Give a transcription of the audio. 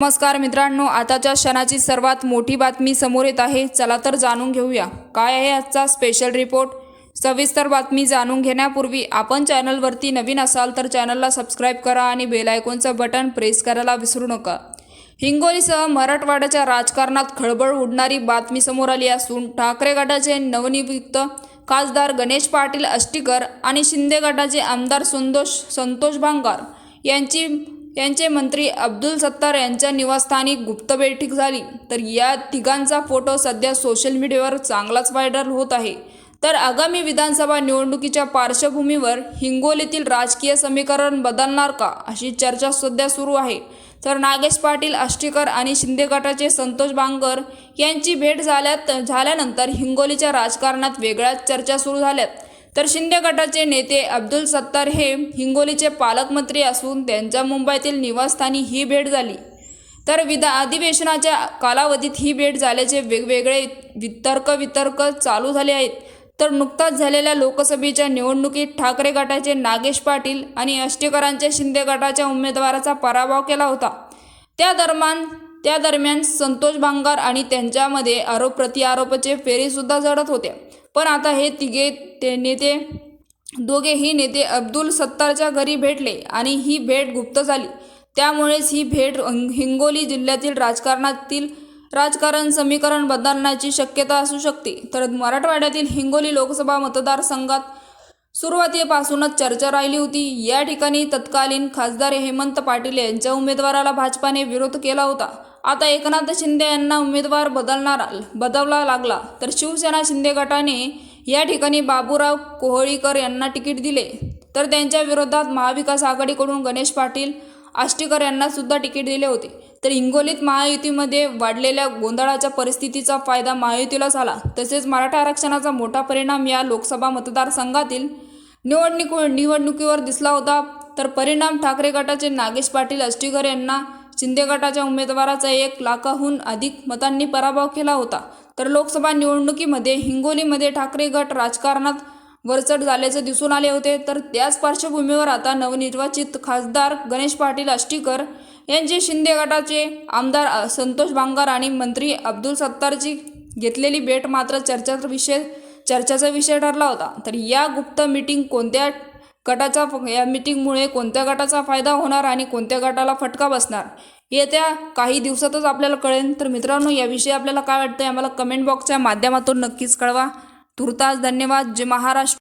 नमस्कार मित्रांनो आताच्या क्षणाची सर्वात मोठी बातमी समोर येत आहे. चला तर जाणून घेऊया. काय आहे आजचा स्पेशल रिपोर्ट सविस्तर बातमी जाणून घेण्यापूर्वी आपण चॅनलवरती नवीन असाल तर चॅनलला सबस्क्राईब करा आणि बेल आयकॉनचं बटन प्रेस करायला विसरू नका. हिंगोलीसह मराठवाड्याच्या राजकारणात खळबळ उडणारी बातमी समोर आली असून ठाकरे गटाचे नवनियुक्त खासदार गणेश पाटील अष्टीकर आणि शिंदे गटाचे आमदार संतोष संतोष भांगार यांची यांचे मंत्री अब्दुल सत्तार यांच्या निवासस्थानी गुप्त बैठक झाली. तर या तिघांचा फोटो सध्या सोशल मीडियावर चांगलाच व्हायरल होत आहे. तर आगामी विधानसभा निवडणुकीच्या पार्श्वभूमीवर हिंगोलीतील राजकीय समीकरण बदलणार का अशी चर्चा सध्या सुरू आहे. तर नागेश पाटील आष्टीकर आणि शिंदे गटाचे संतोष बांगर यांची भेट झाल्यात झाल्यानंतर हिंगोलीच्या राजकारणात वेगळ्याच चर्चा सुरू झाल्यात. तर शिंदे गटाचे नेते अब्दुल सत्तार हे हिंगोलीचे पालकमंत्री असून त्यांच्या मुंबईतील निवासस्थानी ही भेट झाली. तर विधा अधिवेशनाच्या कालावधीत ही भेट झाल्याचे वेगवेगळे वितर्क वितर्क चालू झाले आहेत. तर नुकताच झालेल्या लोकसभेच्या निवडणुकीत ठाकरे गटाचे नागेश पाटील आणि अष्टेकरांच्या शिंदे गटाच्या उमेदवाराचा पराभव केला होता. त्या दरम्यान त्या दरम्यान संतोष भांगार आणि त्यांच्यामध्ये आरोप प्रत्यारोपाचे फेरीसुद्धा झडत होते. पण आता हे तिघे ते नेते दोघेही नेते अब्दुल सत्तारच्या घरी भेटले आणि ही भेट गुप्त झाली. त्यामुळेच ही भेट हिंगोली जिल्ह्यातील राजकारणातील राजकारण समीकरण बदलण्याची शक्यता असू शकते. तर मराठवाड्यातील हिंगोली लोकसभा मतदारसंघात सुरुवातीपासूनच चर्चा राहिली होती. या ठिकाणी तत्कालीन खासदार हेमंत पाटील यांच्या उमेदवाराला भाजपाने विरोध केला होता. आता एकनाथ शिंदे यांना उमेदवार बदलणार बदलला लागला. तर शिवसेना शिंदे गटाने या ठिकाणी बाबूराव कोहळीकर यांना तिकीट दिले. तर त्यांच्या विरोधात महाविकास आघाडीकडून गणेश पाटील आष्टीकर यांना सुद्धा तिकीट दिले होते. तर हिंगोलीत महायुतीमध्ये वाढलेल्या गोंधळाच्या परिस्थितीचा फायदा महायुतीला झाला. तसेच मराठा आरक्षणाचा मोठा परिणाम या लोकसभा मतदारसंघातील निवडणूक निवडणुकीवर दिसला होता. तर परिणाम ठाकरे गटाचे नागेश पाटील अष्टीकर यांना शिंदे गटाच्या उमेदवाराचा एक लाखाहून अधिक मतांनी पराभव केला होता. तर लोकसभा निवडणुकीमध्ये हिंगोलीमध्ये ठाकरे गट राजकारणात वरचढ झाल्याचे दिसून आले होते. तर त्याच पार्श्वभूमीवर आता नवनिर्वाचित खासदार गणेश पाटील आष्टीकर यांचे शिंदे गटाचे आमदार संतोष बांगार आणि मंत्री अब्दुल सत्तारची घेतलेली भेट मात्र चर्चा विषय चर्चेचा विषय ठरला होता. तर या गुप्त मीटिंग कोणत्या गटाचा या मीटिंगमुळे कोणत्या गटाचा फायदा होणार आणि कोणत्या गटाला फटका बसणार? येत्या काही दिवसातच आपल्याला कळेल. तर मित्रांनो याविषयी आपल्याला काय वाटतं आम्हाला कमेंट बॉक्सच्या माध्यमातून नक्कीच कळवा. तुर्तास धन्यवाद. जे महाराष्ट्र.